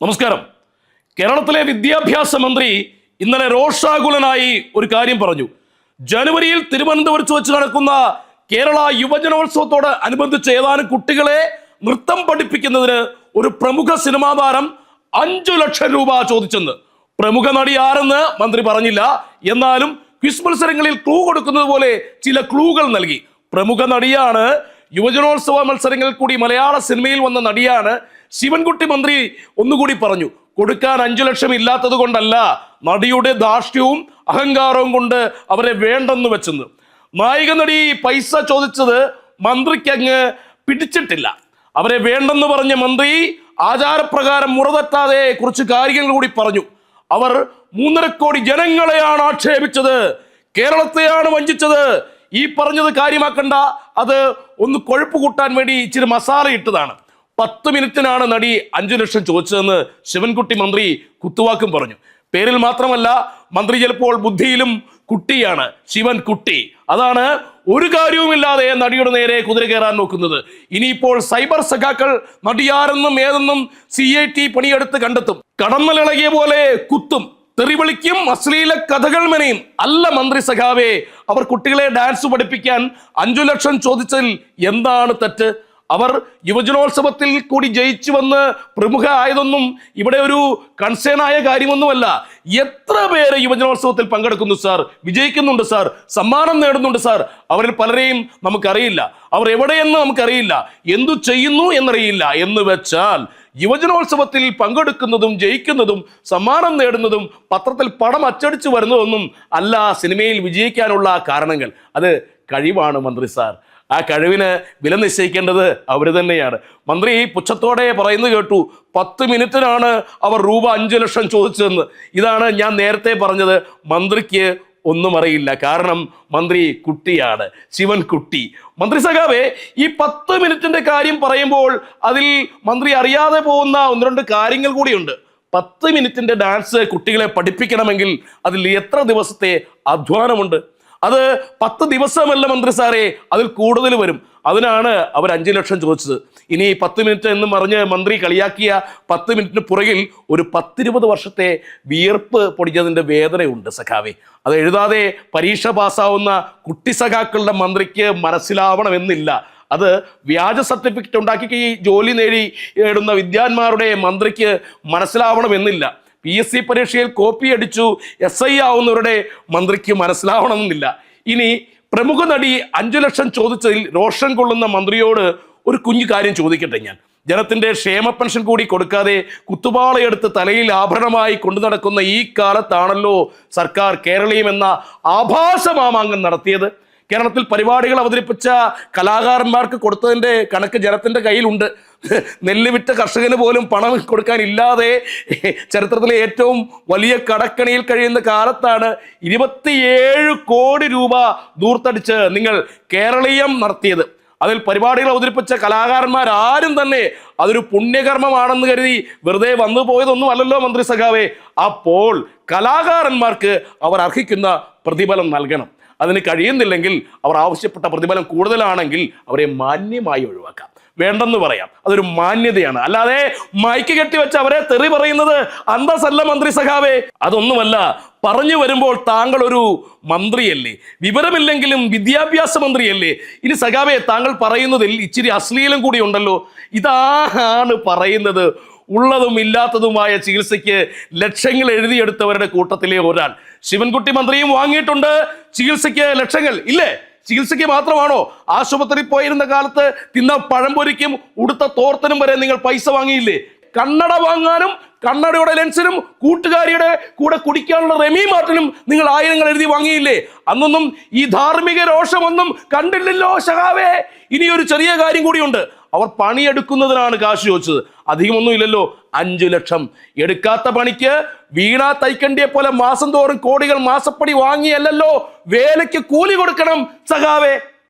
നമസ്കാരം. കേരളത്തിലെ വിദ്യാഭ്യാസ മന്ത്രി ഇന്നലെ രോഷാകുലനായി ഒരു കാര്യം പറഞ്ഞു. ജനുവരിയിൽ തിരുവനന്തപുരത്ത് വെച്ച് നടക്കുന്ന കേരള യുവജനോത്സവത്തോട് അനുബന്ധിച്ച് ഏതാനും കുട്ടികളെ നൃത്തം പഠിപ്പിക്കുന്നതിന് ഒരു പ്രമുഖ സിനിമാ താരം അഞ്ചു ലക്ഷം രൂപ ചോദിച്ചെന്ന്. പ്രമുഖ നടി ആരെന്ന് മന്ത്രി പറഞ്ഞില്ല. എന്നാലും ക്വിസ് മത്സരങ്ങളിൽ ക്ലൂ കൊടുക്കുന്നത് പോലെ ചില ക്ലൂകൾ നൽകി. പ്രമുഖ നടിയാണ് യുവജനോത്സവ മത്സരങ്ങളിൽ കൂടി മലയാള സിനിമയിൽ വന്ന നടിയാണ് ശിവൻകുട്ടി മന്ത്രി ഒന്നുകൂടി പറഞ്ഞു കൊടുക്കാൻ അഞ്ചു ലക്ഷം ഇല്ലാത്തത് കൊണ്ടല്ല നടിയുടെ ധാർഷ്ട്യവും അഹങ്കാരവും കൊണ്ട് അവരെ വേണ്ടെന്ന് വെച്ചെന്ന്. നായിക നടി പൈസ ചോദിച്ചത് മന്ത്രിക്ക് അങ്ങ് പിടിച്ചിട്ടില്ല. അവരെ വേണ്ടെന്ന് പറഞ്ഞ മന്ത്രി ആചാരപ്രകാരം മുറതെറ്റാതെ കുറച്ച് കാര്യങ്ങൾ കൂടി പറഞ്ഞു. അവർ മൂന്നര കോടി ജനങ്ങളെയാണ് ആക്ഷേപിച്ചത്. കേരളത്തെയാണ് വഞ്ചിച്ചത്. ഈ പറഞ്ഞത് കാര്യമാക്കണ്ട. അത് ഒന്ന് കൊഴുപ്പ് കൂട്ടാൻ വേണ്ടി ഇച്ചിരി മസാല ഇട്ടതാണ്. പത്ത് മിനിറ്റിനാണ് നടി അഞ്ചു ലക്ഷം ചോദിച്ചതെന്ന് ശിവൻകുട്ടി മന്ത്രി കുത്തുവാക്കും പറഞ്ഞു. പേരിൽ മാത്രമല്ല മന്ത്രി ചിലപ്പോൾ ബുദ്ധിയിലും കുട്ടിയാണ് ശിവൻ കുട്ടി. അതാണ് ഒരു കാര്യവുമില്ലാതെ നടിയുടെ നേരെ കുതിര കയറാൻ നോക്കുന്നത്. ഇനിയിപ്പോൾ സൈബർ സഖാക്കൾ നടിയാരെന്നും ഏതെന്നും സി ഐ ടി പണിയെടുത്ത് കണ്ടെത്തും. കടന്നലിളകിയ പോലെ കുത്തും തെറിവിളിക്കും അശ്ലീല കഥകൾ മെനയും. അല്ല മന്ത്രി സഖാവേ അവർ കുട്ടികളെ ഡാൻസ് പഠിപ്പിക്കാൻ അഞ്ചു ലക്ഷം ചോദിച്ചതിൽ എന്താണ് തെറ്റ്? അവർ യുവജനോത്സവത്തിൽ കൂടി ജയിച്ചു വന്ന് പ്രമുഖ ആയതൊന്നും ഇവിടെ ഒരു കൺസേൺ ആയ കാര്യമൊന്നുമല്ല. എത്ര പേര് യുവജനോത്സവത്തിൽ പങ്കെടുക്കുന്നു സാർ വിജയിക്കുന്നുണ്ട് സാർ സമ്മാനം നേടുന്നുണ്ട് സാർ അവരിൽ പലരെയും നമുക്കറിയില്ല. അവർ എവിടെയെന്ന് നമുക്കറിയില്ല. എന്തു ചെയ്യുന്നു എന്നറിയില്ല. എന്ന് വെച്ചാൽ യുവജനോത്സവത്തിൽ പങ്കെടുക്കുന്നതും ജയിക്കുന്നതും സമ്മാനം നേടുന്നതും പത്രത്തിൽ പടം അച്ചടിച്ചു വരുന്നതൊന്നും അല്ല സിനിമയിൽ വിജയിക്കാനുള്ള കാരണങ്ങൾ. അത് കഴിവാണ് മന്ത്രി സാർ ആ കഴിവിന് വില നിശ്ചയിക്കേണ്ടത് അവർ തന്നെയാണ്. മന്ത്രി പുച്ഛത്തോടെ പറയുന്നത് കേട്ടു പത്ത് മിനിറ്റിനാണ് അവർ രൂപ അഞ്ചു ലക്ഷം ചോദിച്ചതെന്ന്. ഇതാണ് ഞാൻ നേരത്തെ പറഞ്ഞത്. മന്ത്രിക്ക് ഒന്നും അറിയില്ല. കാരണം മന്ത്രി കുട്ടിയാണ് ശിവൻ കുട്ടി. മന്ത്രി സഖാവേ ഈ പത്ത് മിനിറ്റിന്റെ കാര്യം പറയുമ്പോൾ അതിൽ മന്ത്രി അറിയാതെ പോകുന്ന ഒന്ന് രണ്ട് കാര്യങ്ങൾ കൂടിയുണ്ട്. പത്ത് മിനിറ്റിന്റെ ഡാൻസ് കുട്ടികളെ പഠിപ്പിക്കണമെങ്കിൽ അതിൽ എത്ര ദിവസത്തെ അധ്വാനമുണ്ട്? അത് പത്ത് ദിവസമല്ല മന്ത്രി സാറേ അതിൽ കൂടുതൽ വരും. അതിനാണ് അവർ അഞ്ച് ലക്ഷം ചോദിച്ചത്. ഇനി പത്ത് മിനിറ്റ് എന്ന് പറഞ്ഞ് മന്ത്രി കളിയാക്കിയ പത്ത് മിനിറ്റിന് പുറകിൽ ഒരു പത്തിരുപത് വർഷത്തെ വിയർപ്പ് പൊടിഞ്ഞതിന്റെ വേദനയുണ്ട് സഖാവെ. അത് എഴുതാതെ പരീക്ഷ പാസ്സാവുന്ന കുട്ടി സഖാക്കളുടെ മന്ത്രിക്ക് മനസ്സിലാവണമെന്നില്ല. അത് വ്യാജ സർട്ടിഫിക്കറ്റ് ഉണ്ടാക്കി ജോലി നേടി നേടുന്ന വിദ്യാന്മാരുടെ മന്ത്രിക്ക് മനസ്സിലാവണമെന്നില്ല. പി എസ് സി പരീക്ഷയിൽ കോപ്പി അടിച്ചു എസ് ഐ ആവുന്നവരുടെ മന്ത്രിക്ക് മനസ്സിലാവണമെന്നില്ല. ഇനി പ്രമുഖ നടി അഞ്ചു ലക്ഷം ചോദിച്ചതിൽ രോഷം കൊള്ളുന്ന മന്ത്രിയോട് ഒരു കുഞ്ഞു കാര്യം ചോദിക്കട്ടെ ഞാൻ. ജനത്തിന്റെ ക്ഷേമ പെൻഷൻ കൂടി കൊടുക്കാതെ കുത്തുപാളയെടുത്ത് തലയിൽ ആഭരണമായി കൊണ്ടു നടക്കുന്ന ഈ കാലത്താണല്ലോ സർക്കാർ കേരളീയം എന്ന ആഭാസമാമാങ്കം നടത്തിയത്. കേരളത്തിൽ പരിപാടികൾ അവതരിപ്പിച്ച കലാകാരന്മാർക്ക് കൊടുത്തതിന്റെ കണക്ക് ജനത്തിന്റെ കയ്യിലുണ്ട്. നെല്ല് വിറ്റ കർഷകന് പോലും പണം കൊടുക്കാനില്ലാതെ ചരിത്രത്തിലെ ഏറ്റവും വലിയ കടക്കണിയിൽ കഴിയുന്ന കാലത്താണ് ഇരുപത്തിയേഴ് കോടി രൂപ ദൂർത്തടിച്ച് നിങ്ങൾ കേരളീയം നടത്തിയത്. അതിൽ പരിപാടികൾ അവതരിപ്പിച്ച കലാകാരന്മാർ ആരും തന്നെ അതൊരു പുണ്യകർമ്മമാണെന്ന് കരുതി വെറുതെ വന്നു പോയതൊന്നും അല്ലല്ലോ മന്ത്രി സഖാവേ അപ്പോൾ കലാകാരന്മാർക്ക് അവർ അർഹിക്കുന്ന പ്രതിഫലം നൽകണം. അതിന് കഴിയുന്നില്ലെങ്കിൽ അവർ ആവശ്യപ്പെട്ട പ്രതിഫലം കൂടുതലാണെങ്കിൽ അവരെ മാന്യമായി ഒഴിവാക്കാം. വേണ്ടെന്ന് പറയാം. അതൊരു മാന്യതയാണ്. അല്ലാതെ മൈക്ക് കെട്ടിവെച്ച് അവരെ തെറി പറയുന്നത് അന്തസല്ല മന്ത്രി സഖാവേ. അതൊന്നുമല്ല. പറഞ്ഞു വരുമ്പോൾ താങ്കൾ ഒരു മന്ത്രിയല്ലേ. വിവരമില്ലെങ്കിലും വിദ്യാഭ്യാസ മന്ത്രിയല്ലേ. ഇനി സഖാവേ താങ്കൾ പറയുന്നതിൽ ഇച്ചിരി അശ്ലീലം കൂടി ഉണ്ടല്ലോ. ഇതാണ് പറയുന്നത്. ഉള്ളതും ഇല്ലാത്തതുമായ ചികിത്സയ്ക്ക് ലക്ഷങ്ങൾ എഴുതിയെടുത്തവരുടെ കൂട്ടത്തിലെ ഒരാൾ. ശിവൻകുട്ടി മന്ത്രിയും വാങ്ങിയിട്ടുണ്ട്. ചികിത്സയ്ക്ക് ലക്ഷങ്ങൾ. ഇല്ലേ? ചികിത്സയ്ക്ക് മാത്രമാണോ? ആശുപത്രി പോയിരുന്ന കാലത്ത് തിന്ന പഴംപൊരിക്കും ഉടുത്ത തോർത്തനും വരെ നിങ്ങൾ പൈസ വാങ്ങിയില്ലേ? കണ്ണട വാങ്ങാനും കണ്ണടയുടെ ലെൻസിനും കൂട്ടുകാരിയുടെ കൂടെ കുടിക്കാനുള്ള റെമി മാർട്ടിനും നിങ്ങൾ ആയിരങ്ങൾ എഴുതി വാങ്ങിയില്ലേ? അന്നൊന്നും ഈ ധാർമ്മിക രോഷമൊന്നും കണ്ടില്ലല്ലോ ശഹാവേ ഇനി ഒരു ചെറിയ കാര്യം കൂടിയുണ്ട്. അവർ പണിയെടുക്കുന്നതിനാണ് കാശ് ചോദിച്ചത്. അധികമൊന്നും ഇല്ലല്ലോ. അഞ്ചു ലക്ഷം. എടുക്കാത്ത പണിക്ക് വീണ തൈക്കണ്ടിയെ പോലെ മാസം തോറും കോടികൾ മാസപ്പടി വാങ്ങിയല്ലല്ലോ. വേലയ്ക്ക് കൂലി കൊടുക്കണം സഖാവേ.